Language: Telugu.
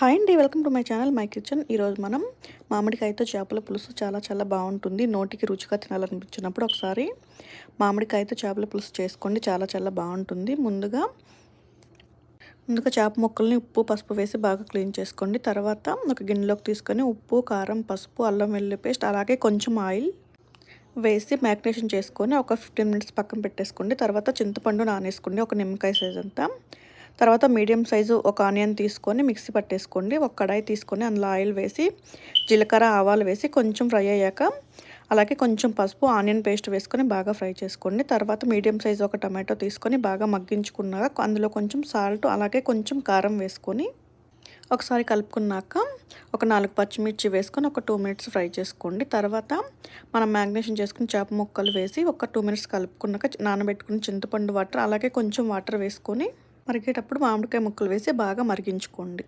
హాయ్ అండి welcome to my channel my kitchen ఈరోజు మనం మామిడికాయతో చేపల పులుసు చాలా చాలా బాగుంటుంది. నోటికి రుచిగా తినాలనిపించినప్పుడు ఒకసారి మామిడికాయతో చేపల పులుసు చేసుకోండి చాలా చాలా బాగుంటుంది. ముందుగా ముందుగా చేప ముక్కల్ని ఉప్పు పసుపు వేసి బాగా క్లీన్ చేసుకోండి. తర్వాత ఒక గిన్నెలోకి తీసుకొని ఉప్పు కారం పసుపు అల్లం వెల్లుల్లి పేస్ట్ అలాగే కొంచెం ఆయిల్ వేసి మ్యాగ్నేషన్ చేసుకొని ఒక ఫిఫ్టీన్ మినిట్స్ పక్కన పెట్టేసుకోండి. తర్వాత చింతపండు నానేసుకోండి ఒక నిమ్మకాయ సైజ్ అంతా. తర్వాత మీడియం సైజు ఒక ఆనియన్ తీసుకొని మిక్సీ పట్టేసుకోండి. ఒక కడాయి తీసుకొని అందులో ఆయిల్ వేసి జీలకర్ర ఆవాలు వేసి కొంచెం ఫ్రై అయ్యాక అలాగే కొంచెం పసుపు ఆనియన్ పేస్ట్ వేసుకొని బాగా ఫ్రై చేసుకోండి. తర్వాత మీడియం సైజు ఒక టమాటో తీసుకొని బాగా మగ్గించుకున్నాక అందులో కొంచెం సాల్ట్ అలాగే కొంచెం కారం వేసుకొని ఒకసారి కలుపుకున్నాక ఒక నాలుగు పచ్చిమిర్చి వేసుకొని ఒక టూ మినిట్స్ ఫ్రై చేసుకోండి. తర్వాత మనం మ్యాగ్నేషన్ చేసుకుని చేప ముక్కలు వేసి ఒక టూ మినిట్స్ కలుపుకున్నాక నానబెట్టుకుని చింతపండు వాటర్ అలాగే కొంచెం వాటర్ వేసుకొని మరిగేటప్పుడు మామిడికాయ ముక్కలు వేసి బాగా మరిగించుకోండి.